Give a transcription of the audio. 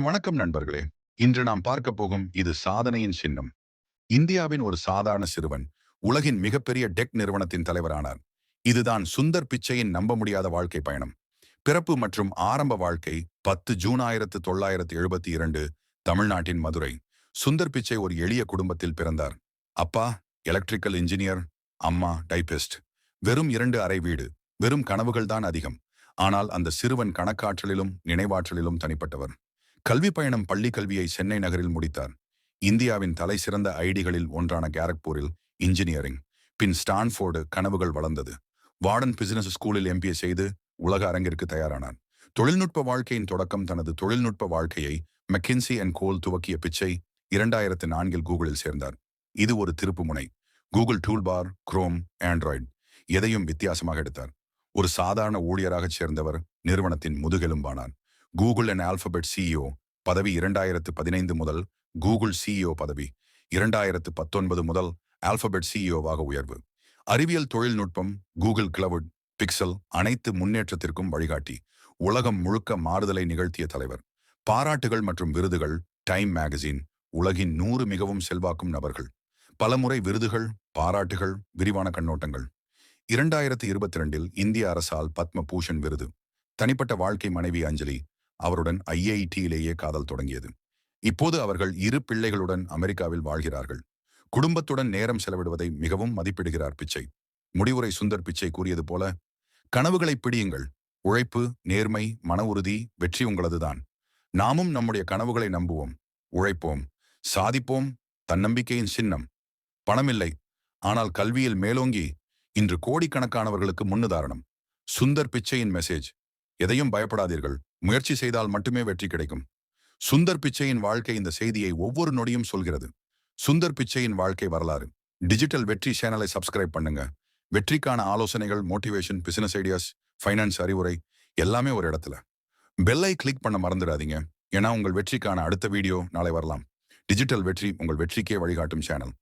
வணக்கம் நண்பர்களே. இன்று நாம் பார்க்க போகும் இது சாதனையின் சின்னம். இந்தியாவின் ஒரு சாதாரண சிறுவன் உலகின் மிகப்பெரிய டெக் நிறுவனத்தின் தலைவரானார். இதுதான் சுந்தர் பிச்சையின் நம்ப முடியாத வாழ்க்கை பயணம். பிறப்பு மற்றும் ஆரம்ப வாழ்க்கை பத்து ஜூன் ஆயிரத்து தொள்ளாயிரத்து எழுபத்தி இரண்டு தமிழ்நாட்டின் மதுரை. சுந்தர் பிச்சை ஒரு எளிய குடும்பத்தில் பிறந்தார். அப்பா எலக்ட்ரிக்கல் இன்ஜினியர் அம்மா டைபிஸ்ட் வெறும் இரண்டு அறை வீடு வெறும் கனவுகள் தான் அதிகம். ஆனால் அந்த சிறுவன் கணக்காற்றலிலும் நினைவாற்றலிலும் தனிப்பட்டவர். கல்வி பயணம் பள்ளி கல்வியை சென்னை நகரில் முடித்தார். இந்தியாவின் தலை சிறந்த ஐடிகளில் ஒன்றான கேரக்பூரில் இன்ஜினியரிங் பின் ஸ்டான்ஃபோர்டு கனவுகள் வளர்ந்தது. வார்டன் பிசினஸ் ஸ்கூலில் எம்பிஏ செய்து உலக அரங்கிற்கு தயாரானார். தொழில்நுட்ப வாழ்க்கையின் தொடக்கம் தனது தொழில்நுட்ப வாழ்க்கையை மெக்கின்சி அண்ட் கோல் துவக்கிய பிச்சை இரண்டாயிரத்து நான்கில் கூகுளில் சேர்ந்தார். இது ஒரு திருப்பு முனை கூகுள் டூல்பார் குரோம் ஆண்ட்ராய்டு எதையும் வித்தியாசமாக எடுத்தார். ஒரு சாதாரண ஊழியராகச் சேர்ந்தவர் நிறுவனத்தின் முதுகெலும்பானார். கூகுள் அண்ட் ஆல்பபெட் சிஇஓ பதவி இரண்டாயிரத்து பதினைந்து முதல் கூகுள் சிஇஓ பதவி இரண்டாயிரத்து பத்தொன்பது முதல் ஆல்பபெட் சிஇஓவாக உயர்வு. அறிவியல் தொழில்நுட்பம் கூகுள் கிளவுட் பிக்சல் அனைத்து முன்னேற்றத்திற்கும் வழிகாட்டி. உலகம் முழுக்க மாறுதலை நிகழ்த்திய தலைவர். பாராட்டுகள் மற்றும் விருதுகள் டைம் மேகசின் உலகின் நூறு மிகவும் செல்வாக்கும் நபர்கள். பலமுறை விருதுகள் பாராட்டுகள் விரிவான கண்ணோட்டங்கள். இரண்டாயிரத்தி இருபத்தி ரெண்டில் இந்திய அரசால் பத்ம பூஷன் விருது. தனிப்பட்ட வாழ்க்கை மனைவி அஞ்சலி அவருடன் ஐஐடியிலேயே காதல் தொடங்கியது. இப்போது அவர்கள் இரு பிள்ளைகளுடன் அமெரிக்காவில் வாழ்கிறார்கள். குடும்பத்துடன் நேரம் செலவிடுவதை மிகவும் மதிப்பிடுகிறார் பிச்சை. முடிவுரை சுந்தர் பிச்சை கூறியது போல கனவுகளை பிடியுங்கள். உழைப்பு நேர்மை மன உறுதி வெற்றி உங்களதுதான். நாமும் நம்முடைய கனவுகளை நம்புவோம். உழைப்போம். சாதிப்போம். தன்னம்பிக்கையின் சின்னம். பணமில்லை. ஆனால் கல்வியில் மேலோங்கி இன்று கோடிக்கணக்கானவர்களுக்கு முன்னுதாரணம். சுந்தர் பிச்சையின் மெசேஜ் எதையும் பயப்படாதீர்கள். முயற்சி செய்தால் மட்டுமே வெற்றி கிடைக்கும். சுந்தர் பிச்சையின் வாழ்க்கை இந்த செய்தியை ஒவ்வொரு நொடியும் சொல்கிறது. சுந்தர் பிச்சையின் வாழ்க்கை வரலாறு. டிஜிட்டல் வெற்றி சேனலை சப்ஸ்கிரைப் பண்ணுங்க. வெற்றிக்கான ஆலோசனைகள் மோட்டிவேஷன் பிசினஸ் ஐடியாஸ் ஃபைனான்ஸ் அறிவுரை எல்லாமே ஒரு இடத்துல. பெல்லை கிளிக் பண்ண மறந்துடாதீங்க. ஏன்னா உங்கள் வெற்றிக்கான அடுத்த வீடியோ நாளை வரலாம். டிஜிட்டல் வெற்றி உங்கள் வெற்றிக்கே வழிகாட்டும் சேனல்.